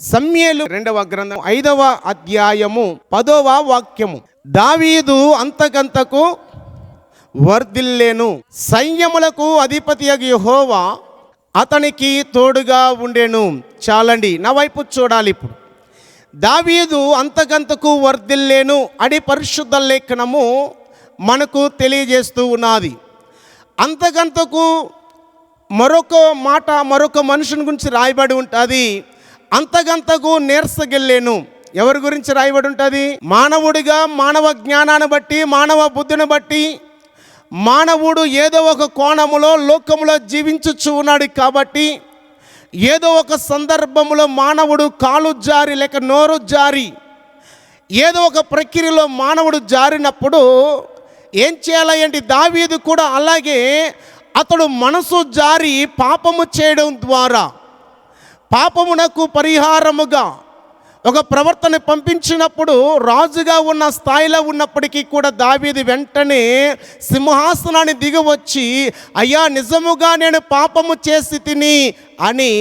సమ్యేలు రెండవ గ్రంథం ఐదవ అధ్యాయము పదవ వాక్యము. దావీదు అంతకంతకు వర్ధిల్లేను. సైన్యములకు అధిపతి యహోవా అతనికి తోడుగా ఉండెను. చాలండి నా వైపు చూడాలి ఇప్పుడు. దావీదు అంతకంతకు వర్ధిల్లేను అని పరిశుద్ధ లేఖనము మనకు తెలియజేస్తూ ఉన్నది. అంతకంతకు మరొక మాట మరొక మనుషుని గురించి రాయబడి ఉంటుంది. అంతకంతకు నేర్సగెళ్ళాను ఎవరి గురించి రాయబడి ఉంటుంది మానవుడిగా మానవ జ్ఞానాన్ని బట్టి మానవ బుద్ధిని బట్టి మానవుడు ఏదో ఒక కోణములో లోకములో జీవించుచు ఉన్నాడు కాబట్టి ఏదో ఒక సందర్భంలో మానవుడు కాలు జారి లేక నోరు జారి ఏదో ఒక ప్రక్రియలో మానవుడు జారినప్పుడు ఏం చేయాలి ఏంటి దావీదు కూడా అలాగే అతడు మనసు జారి పాపము చేయడం ద్వారా పాపమునకు పరిహారముగా ఒక ప్రవర్తన పంపించినప్పుడు రాజుగా ఉన్న స్థాయిలో ఉన్నప్పటికీ కూడా దావీది వెంటనే సింహాసనాన్ని దిగవచ్చి అయ్యా నిజముగా నేను పాపము చేసి తిని అని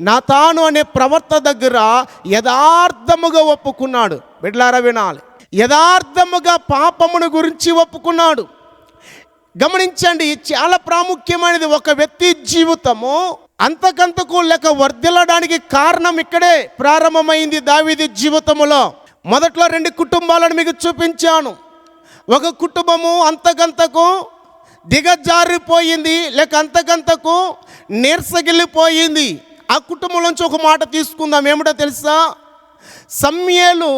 నాతాను అనే ప్రవర్త దగ్గర యథార్థముగా ఒప్పుకున్నాడు. బిడ్లారా వినాలి. యథార్థముగా పాపమును గురించి ఒప్పుకున్నాడు. గమనించండి చాలా ప్రాముఖ్యమైనది ఒక వ్యక్తి జీవితము. అంతకంతకు లేక వర్ధిల్లడానికి కారణం ఇక్కడే ప్రారంభమైంది దావిది జీవితములో. మొదట్లో రెండు కుటుంబాలను మీకు చూపించాను. ఒక కుటుంబము అంతకంతకు దిగజారిపోయింది లేక అంతకంతకు నీరసగిల్లిపోయింది. ఆ కుటుంబం నుంచి ఒక మాట తీసుకుందాం ఏమిటో తెలుసా? సమ్యేలు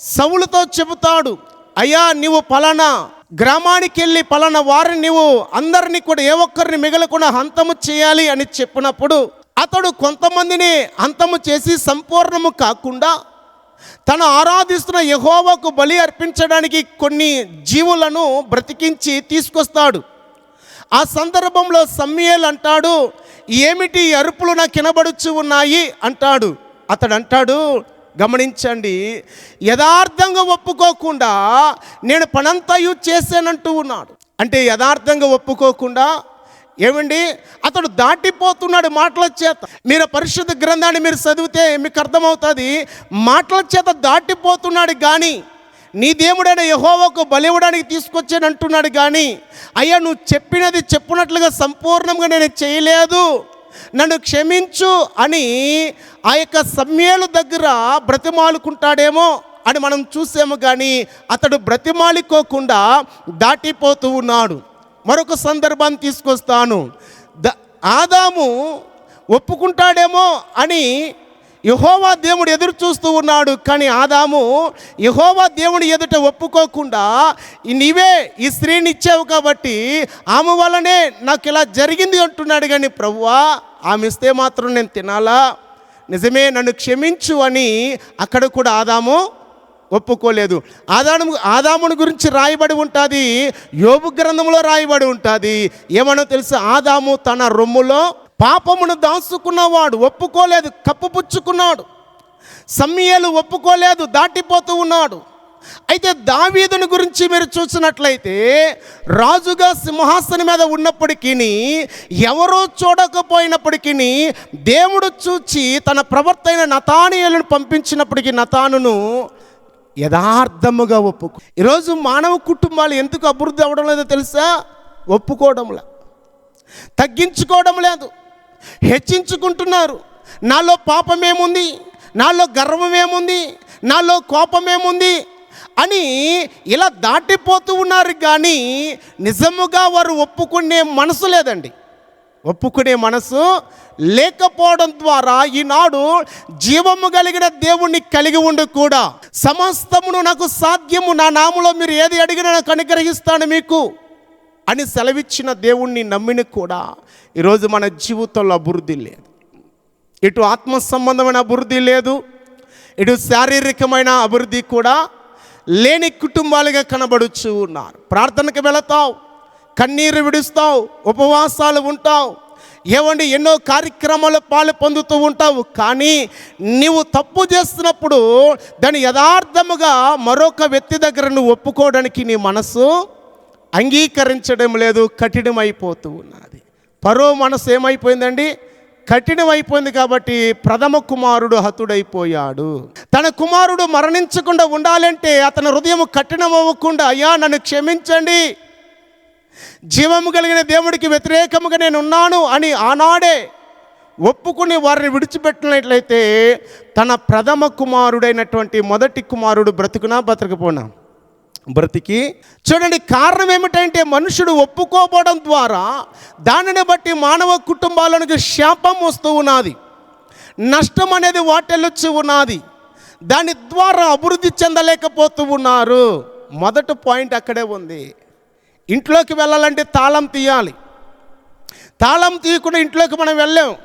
సవులతో చెబుతాడు అయ్యా నీవు పలానా గ్రామానికి వెళ్ళి పలానా వారిని నీవు అందరినీ కూడా ఏ ఒక్కరిని మిగలకుండా హంతము చేయాలి అని చెప్పినప్పుడు అతడు కొంతమందిని అంతము చేసి సంపూర్ణము కాకుండా తను ఆరాధిస్తున్న యహోవాకు బలి అర్పించడానికి కొన్ని జీవులను బ్రతికించి తీసుకొస్తాడు. ఆ సందర్భంలో సమ్మియేల్ అంటాడు ఏమిటి అరుపులు నాకు వినబడుచు ఉన్నాయి? అంటాడు. అతడు అంటాడు గమనించండి యథార్థంగా ఒప్పుకోకుండా నేను పనంతయు చేశానంటూ ఉన్నాడు. అంటే యథార్థంగా ఒప్పుకోకుండా ఏమండి? అతడు దాటిపోతున్నాడు మాటల చేత. మీరు పరిశుద్ధ గ్రంథాన్ని మీరు చదివితే మీకు అర్థమవుతుంది మాటల చేత దాటిపోతున్నాడు కానీ నీ దేవుడైన యహోవకు బలివ్వడానికి తీసుకొచ్చానంటున్నాడు కానీ అయ్యా నువ్వు చెప్పినది చెప్పినట్లుగా సంపూర్ణంగా నేను చేయలేదు. నన్ను క్షమించు అని ఆ యొక్క సమ్యేలు దగ్గర బ్రతిమాలుకుంటాడేమో అని మనం చూసాము కానీ అతడు బ్రతిమాలుకోకుండా దాటిపోతూ ఉన్నాడు. మరొక సందర్భాన్ని తీసుకొస్తాను. ద ఆదాము ఒప్పుకుంటాడేమో అని యహోవా దేవుడు ఎదురు చూస్తూ ఉన్నాడు. కానీ ఆదాము యహోవా దేవుడు ఎదుట ఒప్పుకోకుండా నీవే ఈ స్త్రీని ఇచ్చావు కాబట్టి ఆమె వల్లనే నాకు ఇలా జరిగింది అంటున్నాడు కానీ ప్రభువా ఆమె ఇస్తే మాత్రం నేను తినాలా? నిజమే నన్ను క్షమించు అని అక్కడ కూడా ఆదాము ఒప్పుకోలేదు. ఆదాము ఆదాముని గురించి రాయబడి ఉంటుంది యోగు గ్రంథంలో రాయబడి ఉంటుంది. ఏమనో తెలుసు? ఆదాము తన రొమ్ములో పాపమును దాచుకున్నవాడు ఒప్పుకోలేదు కప్పుపుచ్చుకున్నాడు. సమ్మియలు ఒప్పుకోలేదు దాటిపోతూ ఉన్నాడు. అయితే దావీదుని గురించి మీరు చూసినట్లయితే రాజుగా సింహాసనం మీద ఉన్నప్పటికీ ఎవరో చూడకపోయినప్పటికీ దేవుడు చూచి తన ప్రవర్తన నతానియలను పంపించినప్పటికీ నతానును యథార్థముగా ఒప్పుకో. ఈరోజు మానవ కుటుంబాలు ఎందుకు అభివృద్ధి అవ్వడం లేదో తెలుసా? ఒప్పుకోవడంలా తగ్గించుకోవడం లేదు. హెచ్చించుకుంటున్నారు. నాలో పాపమేముంది? నాలో గర్వమేముంది? నాలో కోపమేముంది? అని ఇలా దాటిపోతూ ఉన్నారు కానీ నిజముగా వారు ఒప్పుకునే మనసు లేదండి. ఒప్పుకునే మనసు లేకపోవడం ద్వారా ఈనాడు జీవము కలిగిన దేవుణ్ణి కలిగి ఉండు కూడా. సమస్తమును నాకు సాధ్యము. నా నామలో మీరు ఏది అడిగినా నాకు అనుగ్రహిస్తాను మీకు. అని సెలవిచ్చిన దేవుణ్ణి నమ్మిన కూడా ఈరోజు మన జీవితంలో అభివృద్ధి లేదు. ఇటు ఆత్మ సంబంధమైన అభివృద్ధి లేదు. ఇటు శారీరకమైన అభివృద్ధి కూడా లేని కుటుంబాలుగా కనబడుచు ఉన్నారు. ప్రార్థనకు వెళతావు కన్నీరు విడుస్తావు ఉపవాసాలు ఉంటావు ఏమండి ఎన్నో కార్యక్రమాలు పాలు పొందుతూ ఉంటావు కానీ నీవు తప్పు చేస్తున్నప్పుడు దాన్ని యథార్థముగా మరొక వ్యక్తి దగ్గర నువ్వు ఒప్పుకోవడానికి నీ మనసు అంగీకరించడం లేదు కఠినమైపోతూ ఉన్నది. పరో మనసు ఏమైపోయిందండి? కఠినమైపోయింది కాబట్టి ప్రథమ కుమారుడు హతుడైపోయాడు. తన కుమారుడు మరణించకుండా ఉండాలంటే అతని హృదయం కఠినమవ్వకుండా అయ్యా నన్ను క్షమించండి. జీవము కలిగిన దేవుడికి వ్యతిరేకముగా నేను ఉన్నాను అని ఆనాడే ఒప్పుకుని వారిని విడిచిపెట్టినట్లయితే తన ప్రథమ కుమారుడైనటువంటి మొదటి కుమారుడు బ్రతుకునా బ్రతకపోనా బ్రతికి. చూడండి కారణం ఏమిటంటే మనుషుడు ఒప్పుకోపోవడం ద్వారా దానిని బట్టి మానవ కుటుంబాలకు శాపం వస్తూ ఉన్నది. నష్టం అనేది వాటెళ్ళొచ్చి ఉన్నది. దాని ద్వారా అభివృద్ధి చెందలేకపోతూ ఉన్నారు. మొదటి పాయింట్ అక్కడే ఉంది. ఇంట్లోకి వెళ్ళాలంటే తాళం తీయాలి. తాళం తీయకుండా ఇంట్లోకి మనం వెళ్ళాం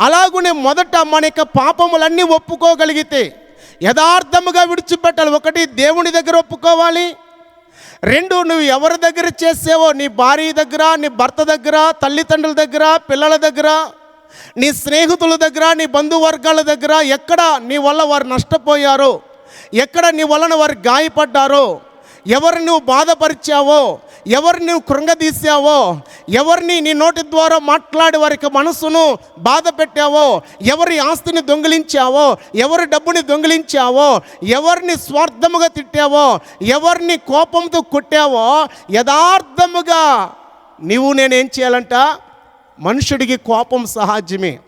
అలాగునే మొదట మన యొక్క పాపములన్నీ ఒప్పుకోగలిగితే యథార్థముగా విడిచిపెట్టాలి. ఒకటి దేవుని దగ్గర ఒప్పుకోవాలి. రెండు నువ్వు ఎవరి దగ్గర చేసేవో నీ భార్య దగ్గర నీ భర్త దగ్గర తల్లిదండ్రుల దగ్గర పిల్లల దగ్గర నీ స్నేహితుల దగ్గర నీ బంధువర్గాల దగ్గర ఎక్కడ నీ వల్ల వారు నష్టపోయారో ఎక్కడ నీ వలన వారు గాయపడ్డారో ఎవరిని నువ్వు బాధపరిచావో ఎవరిని నువ్వు కృంగదీసావో ఎవరిని నీ నోటి ద్వారా మాట్లాడి వారికి మనసును బాధ పెట్టావో ఎవరి ఆస్తిని దొంగిలించావో ఎవరి డబ్బుని దొంగిలించావో ఎవరిని స్వార్థముగా తిట్టావో ఎవరిని కోపంతో కొట్టావో యథార్థముగా నీవు నేనేం చేయాలంట? మనుషుడికి కోపం సహజమే.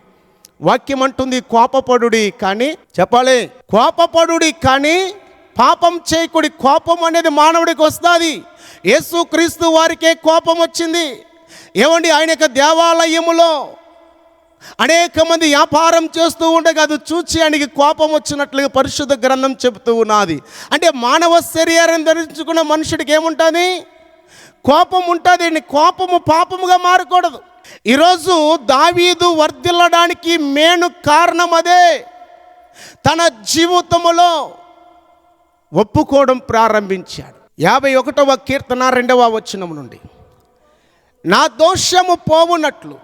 వాక్యం అంటుంది కోపపడుడి కానీ చెప్పాలి కోపపడుడి కానీ పాపం చేయకుడి కోపం అనేది మానవుడికి వస్తుంది. యేసుక్రీస్తు వారికే కోపం వచ్చింది. ఏమండి? ఆయన యొక్క దేవాలయములో అనేక మంది వ్యాపారం చేస్తూ ఉండగా అది చూచి ఆయనకి కోపం వచ్చినట్లుగా పరిశుద్ధ గ్రంథం చెబుతూ ఉన్నది. అంటే మానవ శరీరం ధరించుకున్న మనుషుడికి ఏముంటుంది? కోపం ఉంటుంది. కోపము పాపముగా మారకూడదు. ఈరోజు దావీదు వర్ధిల్లడానికి మేను కారణం అదే. తన జీవితములో ఒప్పుకోవడం ప్రారంభించాడు. యాభై ఒకటవ కీర్తన రెండవ వచనం నుండి. నా దోషము పోవునట్లు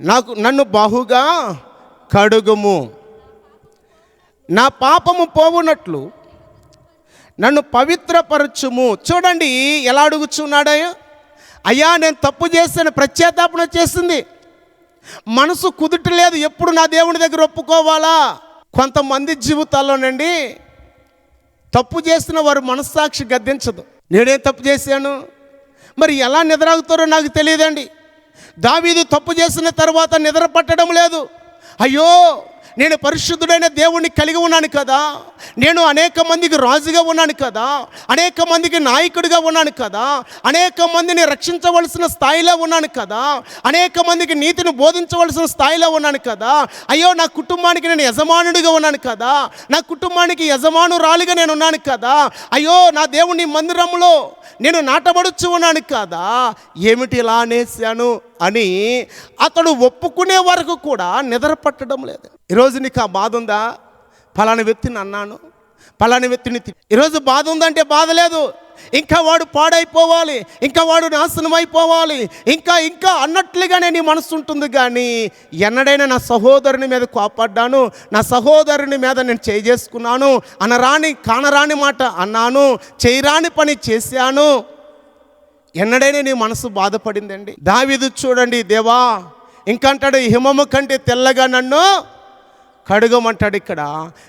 నాకు నన్ను బాహుగా కడుగుము. నా పాపము పోవునట్లు నన్ను పవిత్రపరచుము. చూడండి ఎలా అడుగుచున్నాడయ్యా? అయ్యా నేను తప్పు చేశాను ప్రత్యేతాపణ చేసింది. మనసు కుదుటలేదు. ఎప్పుడు నా దేవుని దగ్గర ఒప్పుకోవాలా? కొంతమంది జీవితాల్లోనండి తప్పు చేసిన వారు మనస్సాక్షి గద్దించదు. నేనే తప్పు చేశాను? మరి ఎలా నిద్రాగుతారో నాకు తెలియదండి. దావీదు తప్పు చేసిన తర్వాత నిద్ర పట్టడం లేదు. అయ్యో! నేను పరిశుద్ధుడైన దేవుణ్ణి కలిగి ఉన్నాను కదా. నేను అనేక మందికి రాజుగా ఉన్నాను కదా. అనేక మందికి నాయకుడిగా ఉన్నాను కదా. అనేక మందిని రక్షించవలసిన స్థాయిలో ఉన్నాను కదా. అనేక మందికి నీతిని బోధించవలసిన స్థాయిలో ఉన్నాను కదా. అయ్యో నా కుటుంబానికి నేను యజమానుడిగా ఉన్నాను కదా. నా కుటుంబానికి యజమానురాలిగా నేను ఉన్నాను కదా. అయ్యో నా దేవుని మందిరంలో నేను నాటబడుచు ఉన్నాను కదా. ఏమిటి ఇలా అనేసాను అని అతడు ఒప్పుకునే వరకు కూడా నిద్ర పట్టడం లేదు. ఈరోజు నీకు ఆ బాధ ఉందా? ఫలాని వ్యక్తిని అన్నాను ఫలాని వ్యక్తిని ఈరోజు బాధ ఉందంటే బాధ లేదు. ఇంకా వాడు పాడైపోవాలి ఇంకా వాడు నాశనం అయిపోవాలి ఇంకా ఇంకా అన్నట్లుగానే నీ మనసు ఉంటుంది కానీ ఎన్నడైనా నా సహోదరుని మీద కోపడ్డాను నా సహోదరుని మీద నేను చేయి చేసుకున్నాను అనరాని కానరాని మాట అన్నాను చేయరాని పని చేశాను. ఎన్నడైనా నీ మనసు బాధపడిందండి? దావీదు చూడండి దేవా ఇంకంటాడు హిమము కంటే తెల్లగా నన్ను కడుగమంటాడు ఇక్కడ.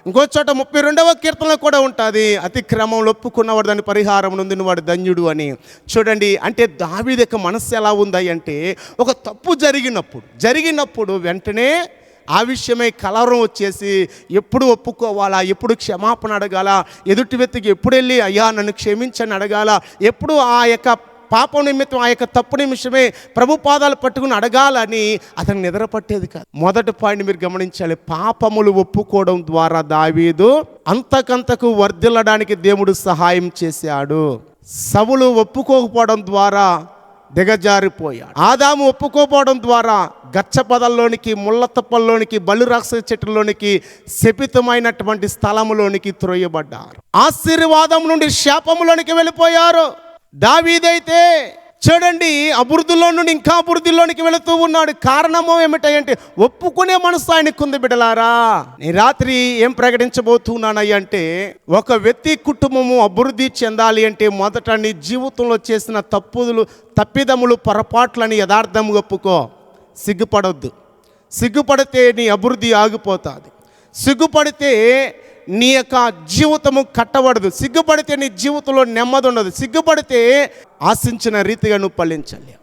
ఇంకో చోట ముప్పై రెండవ కీర్తనలో కూడా ఉంటుంది అతిక్రమంలో ఒప్పుకున్నవాడు దాని పరిహారం నొందిన వాడు ధన్యుడు అని. చూడండి అంటే దావీదు యొక్క మనస్సు ఎలా ఉంది అంటే ఒక తప్పు జరిగినప్పుడు జరిగినప్పుడు వెంటనే ఆ విషయమై కలవరం వచ్చేసి ఎప్పుడు ఒప్పుకోవాలా? ఎప్పుడు క్షమాపణ అడగాల? ఎదుటి వ్యక్తికి ఎప్పుడు వెళ్ళి అయ్యా నన్ను క్షమించని అడగాల? ఎప్పుడు ఆ యొక్క పాపం నిమిత్తం ఆ యొక్క తప్పు నిమిషమే ప్రభు పాదాలు పట్టుకుని అడగాలని అతను నిద్రపట్టేది కాదు. మొదటి పాయింట్ మీరు గమనించాలి. పాపములు ఒప్పుకోవడం ద్వారా దావీదు అంతకంతకు వర్ధిల్లడానికి దేవుడు సహాయం చేశాడు. సవులు ఒప్పుకోకపోవడం ద్వారా దిగజారిపోయాడు. ఆదాము ఒప్పుకోపోవడం ద్వారా గచ్చ పదల్లోనికి ముళ్ళ బలు చెట్టులోనికి శపితమైనటువంటి స్థలములోనికి త్రోయబడ్డారు. ఆశీర్వాదం నుండి శాపములోనికి వెళ్ళిపోయారు. దావీదైతే చూడండి అభివృద్ధిలో నుండి ఇంకా అభివృద్ధిలోనికి వెళుతూ ఉన్నాడు. కారణము ఏమిటంటే ఒప్పుకునే మనసు ఆయనకుంది బిడలారా నీ రాత్రి ఏం ప్రకటించబోతున్నానయ్య అంటే ఒక వ్యక్తి కుటుంబము అభివృద్ధి చెందాలి అంటే మొదట నీ జీవితంలో చేసిన తప్పులు తప్పిదములు పొరపాట్లని యథార్థంగా ఒప్పుకో. సిగ్గుపడొద్దు. సిగ్గుపడితే నీ అభివృద్ధి ఆగిపోతుంది. సిగ్గుపడితే నీ యొక్క జీవితము కట్టబడదు. సిగ్గుపడితే నీ జీవితంలో నెమ్మది ఉండదు. సిగ్గుపడితే ఆశించిన రీతిగా నువ్వు ఫలించాలి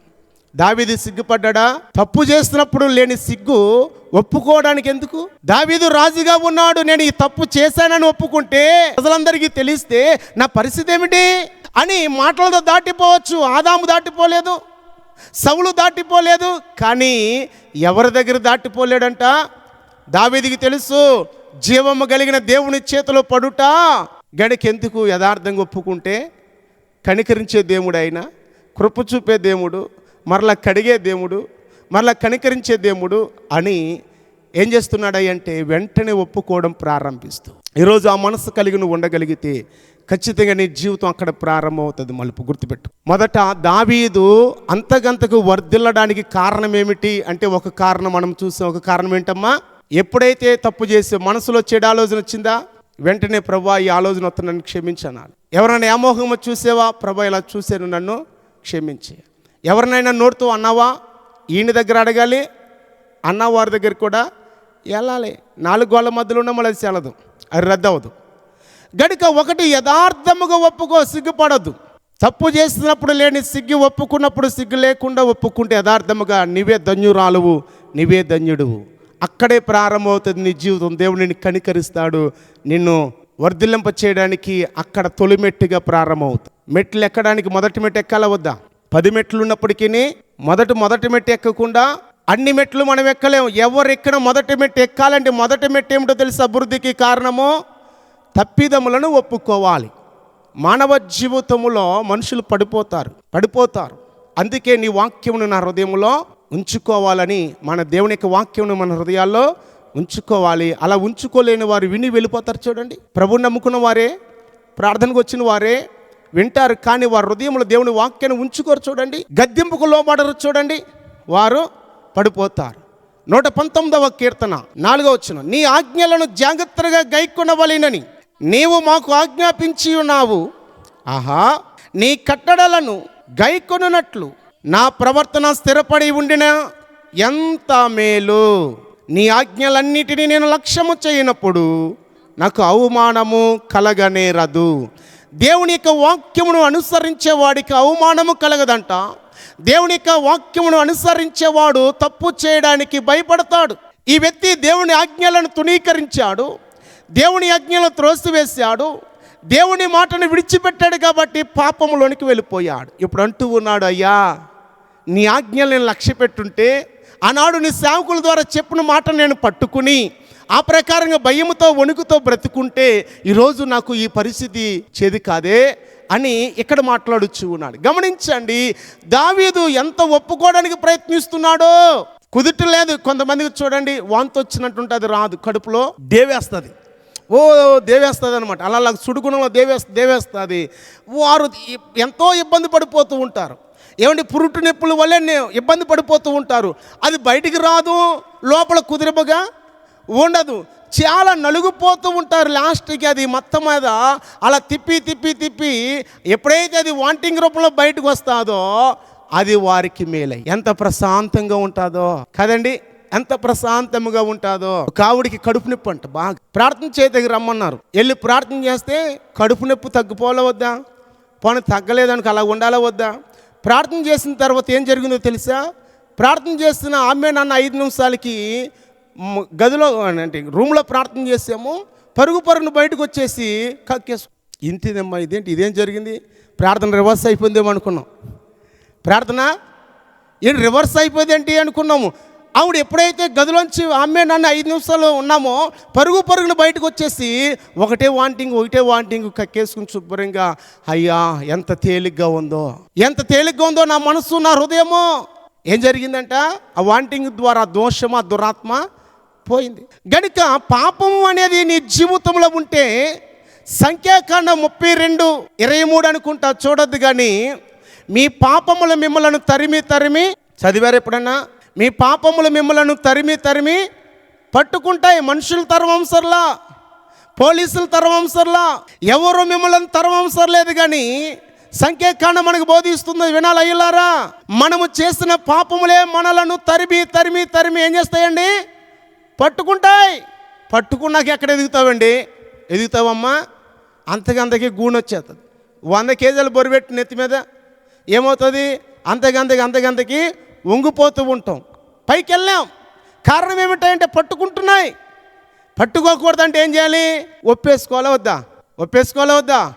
దావీది సిగ్గుపడ్డా తప్పు చేస్తున్నప్పుడు లేని సిగ్గు ఒప్పుకోవడానికి ఎందుకు? దావీదు రాజుగా ఉన్నాడు. నేను ఈ తప్పు చేశానని ఒప్పుకుంటే ప్రజలందరికీ తెలిస్తే నా పరిస్థితి ఏమిటి? అని మాటలతో దాటిపోవచ్చు. ఆదాము దాటిపోలేదు. సవులు దాటిపోలేదు. కానీ ఎవరి దగ్గర దాటిపోలేడంట? దావీదికి తెలుసు జీవము కలిగిన దేవుని చేతిలో పడుట గడికెందుకు యథార్థంగా ఒప్పుకుంటే? కనికరించే దేవుడు ఆయన కృప చూపే దేవుడు మరలా కడిగే దేవుడు మరలా కనికరించే దేవుడు అని ఏం చేస్తున్నాడంటే వెంటనే ఒప్పుకోవడం ప్రారంభిస్తూ. ఈరోజు ఆ మనసు కలిగి నువ్వు ఉండగలిగితే ఖచ్చితంగా నీ జీవితం అక్కడ ప్రారంభమవుతుంది మలుపు గుర్తుపెట్టు. మొదట దావీదు అంతగంతకు వర్ధిల్లడానికి కారణం ఏమిటి అంటే ఒక కారణం మనం చూసాం. ఒక కారణం ఏంటమ్మా? ఎప్పుడైతే తప్పు చేసి మనసులో చెడు ఆలోచన వచ్చిందా? వెంటనే ప్రభా ఈ ఆలోచన వస్తే నన్ను క్షమించనాలి ఎవరైనా వ్యామోహం చూసేవా? ప్రభా ఇలా చూశాను నన్ను క్షమించి. ఎవరినైనా నోరుతో అన్నావా? ఈయన దగ్గర అడగాలి అన్నవారి దగ్గర కూడా వెళ్ళాలి. నాలుగు గోళ్ళ మధ్యలో ఉన్న మళ్ళీ చెల్లదు అది రద్దవదు గడిక ఒకటి యథార్థముగా ఒప్పుకో సిగ్గుపడద్దు. తప్పు చేస్తున్నప్పుడు లేని సిగ్గు ఒప్పుకున్నప్పుడు సిగ్గు లేకుండా ఒప్పుకుంటే యథార్థముగా నీవే ధన్యురాలువు నీవే ధన్యుడువు. అక్కడే ప్రారంభమవుతుంది నీ జీవితం. దేవుడు నిన్ను కనికరిస్తాడు. నిన్ను వర్ధిల్లింప చేయడానికి అక్కడ తొలి మెట్టుగా ప్రారంభమవుతుంది మెట్లు ఎక్కడానికి మొదటి మెట్టు ఎక్కాల వద్దా పది మెట్లు ఉన్నప్పటికీ మొదటి మొదటి మెట్టు ఎక్కకుండా అన్ని మెట్లు మనం ఎక్కలేము. ఎవరు ఎక్కిన మొదటి మెట్టు ఎక్కాలంటే మొదటి మెట్టు ఏమిటో తెలుసు అభివృద్ధికి కారణము? తప్పిదములను ఒప్పుకోవాలి. మానవ జీవితములో మనుషులు పడిపోతారు. పడిపోతారు. అందుకే నీ వాక్యమును నా హృదయంలో ఉంచుకోవాలని మన దేవుని యొక్క వాక్యం మన హృదయాల్లో ఉంచుకోవాలి. అలా ఉంచుకోలేని వారు విని వెళ్ళిపోతారు చూడండి. ప్రభుని నమ్ముకున్న వారే ప్రార్థనకు వచ్చిన వారే వింటారు. కానీ వారి హృదయంలో దేవుని వాక్యాన్ని ఉంచుకోరు చూడండి. గద్దెంపుకు లోబడరు చూడండి. వారు పడిపోతారు. నూట పంతొమ్మిదవ కీర్తన నాలుగో వచ్చిన నీ ఆజ్ఞలను జాగ్రత్తగా గైకొనవలేనని నీవు మాకు ఆజ్ఞాపించి ఉన్నావు. ఆహా నీ కట్టడలను గైకొనున్నట్లు నా ప్రవర్తన స్థిరపడి ఉండిన ఎంత మేలు? నీ ఆజ్ఞలన్నిటినీ నేను లక్ష్యము చేయనప్పుడు నాకు అవమానము కలగనేరదు. దేవుని యొక్క వాక్యమును అనుసరించే వాడికి అవమానము కలగదంట. దేవుని యొక్క వాక్యమును అనుసరించేవాడు తప్పు చేయడానికి భయపడతాడు. ఈ వ్యక్తి దేవుని ఆజ్ఞలను తునీకరించాడు దేవుని ఆజ్ఞలను త్రోసివేశాడు. దేవుని మాటను విడిచిపెట్టాడు కాబట్టి పాపములోనికి వెళ్ళిపోయాడు. ఇప్పుడు అంటూ ఉన్నాడు అయ్యా నీ ఆజ్ఞలు నేను లక్ష్య పెట్టుంటే ఆనాడు నీ సేవకుల ద్వారా చెప్పిన మాట నేను పట్టుకుని ఆ ప్రకారంగా భయముతో వణుకుతో బ్రతుకుంటే ఈరోజు నాకు ఈ పరిస్థితి చేది కాదే అని ఇక్కడ మాట్లాడుచు ఉన్నాడు. గమనించండి దావీదు ఎంత ఒప్పుకోవడానికి ప్రయత్నిస్తున్నాడో? కుదుట లేదు. కొంతమందికి చూడండి వాంతి వచ్చినట్టుంటే అది రాదు. కడుపులో దేవేస్తుంది. ఓ దేవేస్తుంది అనమాట అలా సుడుగుణంలో దేవేస్త దేవేస్తుంది. వారు ఎంతో ఇబ్బంది పడిపోతూ ఉంటారు. ఏమంటే పురుటు నొప్పుల వల్లే ఇబ్బంది పడిపోతూ ఉంటారు. అది బయటికి రాదు లోపల కుదిరిపగా ఉండదు. చాలా నలుగుపోతూ ఉంటారు లాస్ట్కి అది మొత్తం మీద. అలా తిప్పి తిప్పి తిప్పి ఎప్పుడైతే అది వాంటింగ్ రూపంలో బయటకు వస్తుందో అది వారికి మేలై. ఎంత ప్రశాంతంగా ఉంటుందో. కదండి? ఎంత ప్రశాంతముగా ఉంటుందో. కావుడికి కడుపు నొప్పి అంట బాగా. ప్రార్థన చేయదగ్గర రమ్మన్నారు. వెళ్ళి ప్రార్థన చేస్తే కడుపు నొప్పి తగ్గిపోలే వద్దా? పోనీ తగ్గలేదనుకో అలా ఉండాలా వద్దా? ప్రార్థన చేసిన తర్వాత ఏం జరిగిందో తెలుసా? ప్రార్థన చేస్తున్న ఆమె నాన్న ఐదు నిమిషాలకి గదిలో అంటే రూమ్లో ప్రార్థన చేసాము పరుగు పరుగును బయటకు వచ్చేసి కక్కేసు ఇంతేదమ్మా ఇదేంటి ఇదేం జరిగింది? ప్రార్థన రివర్స్ అయిపోయిందేమో అనుకున్నాం. ప్రార్థన ఏంటి రివర్స్ అయిపోయిందేంటి అనుకున్నాము? ఆవిడ ఎప్పుడైతే గదిలోంచి ఆమె నన్ను ఐదు నిమిషాలు ఉన్నామో పరుగు పరుగును బయటకు వచ్చేసి ఒకటే వాంటింగ్ ఒకటే వాంటింగ్ కక్కేసుకుని శుభ్రంగా అయ్యా ఎంత తేలిగ్గా ఉందో ఎంత తేలిగ్గా ఉందో నా మనసు నా హృదయమో. ఏం జరిగిందంట? ఆ వాంటింగ్ ద్వారా దోషమా దురాత్మ పోయింది. గనుక పాపం అనేది నీ జీవితంలో ఉంటే సంఖ్యాకాండం ముప్పై రెండు ఇరవై మూడు అనుకుంటా చూడొద్దు కానీ మీ పాపముల మిమ్మలను తరిమి తరిమి చదివారు ఎప్పుడన్నా? మీ పాపములు మిమ్మలను తరిమి తరిమి పట్టుకుంటాయి మనుషులు తరవంసర్లా పోలీసులు తరవంసర్లా ఎవరు మిమ్మల్ని తరవంసర్లేదు కానీ సంఖ్యాకాండం మనకు బోధిస్తుంది వినాలయ్యలారా మనము చేసిన పాపములే మనలను తరిమి తరిమి తరిమి ఏం చేస్తాయండి? పట్టుకుంటాయి. పట్టుకున్నాక ఎక్కడ ఎదుగుతావండి? ఎదుగుతావమ్మా? అంతకంతకి గూణి వచ్చేస్తుంది వంద కేజీలు బొరిపెట్టి నెత్తి మీద ఏమవుతుంది? అంతకంతకి అంతకంతకి వంగిపోతూ ఉంటాం. పైకి వెళ్ళాం కారణం ఏమిటంటే పట్టుకుంటున్నాయి. పట్టుకోకూడదంటే ఏం చేయాలి? ఒప్పేసుకోవాలా వద్దా? ఒప్పేసుకోవాలా వద్దా?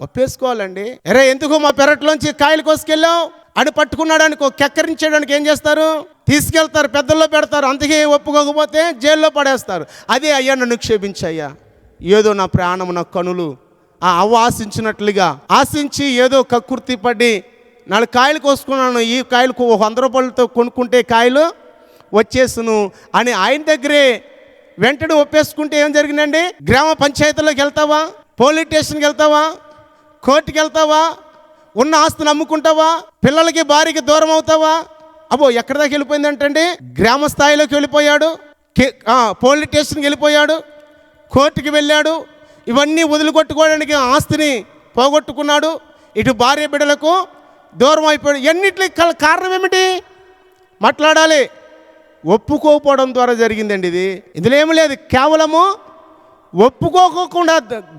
ఒప్పేసుకోవాలండి. అరే ఎందుకు మా పెరట్లోంచి కాయలు కోసుకెళ్ళాం అని పట్టుకున్నాడానికి అనుకో కెక్కరించడానికి ఏం చేస్తారు? తీసుకెళ్తారు పెద్దల్లో పెడతారు. అందుకే ఒప్పుకోకపోతే జైల్లో పడేస్తారు. అదే అయ్యా నన్ను క్షేపించయ్యా ఏదో నా ప్రాణం నా కనులు. ఆ అవ్వ ఆశించినట్లుగా ఆశించి ఏదో కక్కుర్తి పడి నాలుగు కాయలు కోసుకున్నాను. ఈ కాయలు ఒక వంద రూపాయలతో కొనుక్కుంటే కాయలు వచ్చేసును అని ఆయన దగ్గరే వెంటనే ఒప్పేసుకుంటే ఏం జరిగిందండి? గ్రామ పంచాయతీలోకి వెళ్తావా? పోలీస్ స్టేషన్కి వెళ్తావా? కోర్టుకి వెళ్తావా? ఉన్న ఆస్తిని అమ్ముకుంటావా? పిల్లలకి భార్యకి దూరం అవుతావా? అబ్బో ఎక్కడి దాకా వెళ్ళిపోయిందంటండి? గ్రామ స్థాయిలోకి వెళ్ళిపోయాడు. కే- పోలీస్ స్టేషన్కి వెళ్ళిపోయాడు. కోర్టుకి వెళ్ళాడు. ఇవన్నీ వదిలికొట్టుకోవడానికి ఆస్తిని పోగొట్టుకున్నాడు. ఇటు భార్య బిడ్డలకు దూరం అయిపోయాడు. ఎన్నిట్లకి కారణం ఏమిటి? మాట్లాడాలి. ఒప్పుకోకపోవడం ద్వారా జరిగిందండి ఇది. ఇందులో ఏమి లేదు. కేవలము ఒప్పుకోకుండా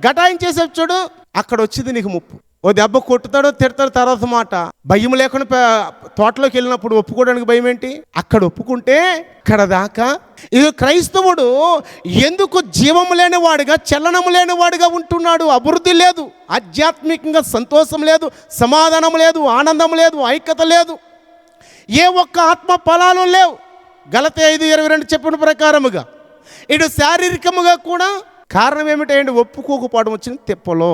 గటాయించేసే చూడు అక్కడ వచ్చింది నీకు ముప్పు. ఓ దెబ్బ కొట్టుతాడో తిడతాడు తర్వాత మాట. భయం లేకుండా తోటలోకి వెళ్ళినప్పుడు ఒప్పుకోవడానికి భయం ఏంటి? అక్కడ ఒప్పుకుంటే ఇక్కడ దాకా. ఇది క్రైస్తవుడు ఎందుకు జీవము లేని వాడుగా చలనము లేని వాడుగా ఉంటున్నాడు? అభివృద్ధి లేదు ఆధ్యాత్మికంగా సంతోషం లేదు సమాధానం లేదు ఆనందం లేదు ఐక్యత లేదు. ఏ ఒక్క ఆత్మ ఫలాలు లేవు. గలత ఐదు ఇరవై రెండు చెప్పిన ప్రకారముగా. ఇటు శారీరకముగా కూడా కారణం ఏమిటంటే ఒప్పుకోకపోవడం వచ్చింది తిప్పలో.